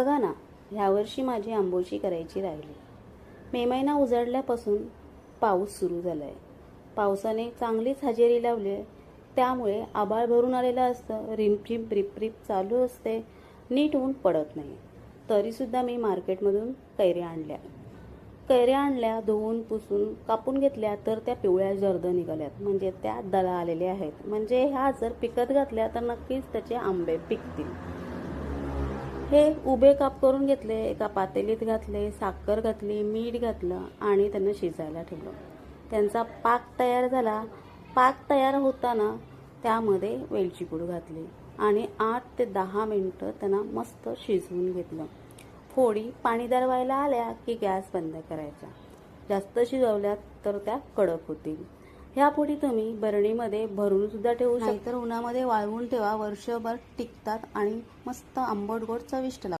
बघा ना ह्यावर्षी माझी आंबोशी करायची राहिली. मे महिना उजाडल्यापासून पाऊस सुरू झाला आहे पावसाने चांगलीच हजेरी लावली आहे. त्यामुळे आबाळ भरून आलेलं असतं रिमझिम रिपरिप चालू असते नीट ऊन पडत नाही. तरीसुद्धा मी मार्केटमधून कैऱ्या आणल्या. कैऱ्या आणल्या धुवून पुसून कापून घेतल्या तर त्या पिवळ्या जर्द निघाल्यात. म्हणजे त्या दळा आलेल्या आहेत. म्हणजे ह्या जर पिकत घातल्या तर नक्कीच त्याचे आंबे पिकतील. हे उभे काप करून घेतले एका पातेलीत घातले साखर घातली मीठ घातलं आणि त्यांना शिजायला ठेवलं. त्यांचा पाक तयार झाला. पाक तयार होताना त्यामध्ये वेलची पूड घातली आणि आठ ते दहा मिनटं त्यांना मस्त शिजवून घेतलं. फोडी पाणीदार व्हायला आल्या की गॅस बंद करायचा. जास्त शिजवल्यात तर त्या कडक होतील. ह्या फोडी तुम्ही बरणीमध्ये भरून सुद्धा ठेवू शकता. तर उन्हामध्ये वाळवून ठेवा वर्षभर टिकतात आणि मस्त आंबट गोड चविष्ट लागतात.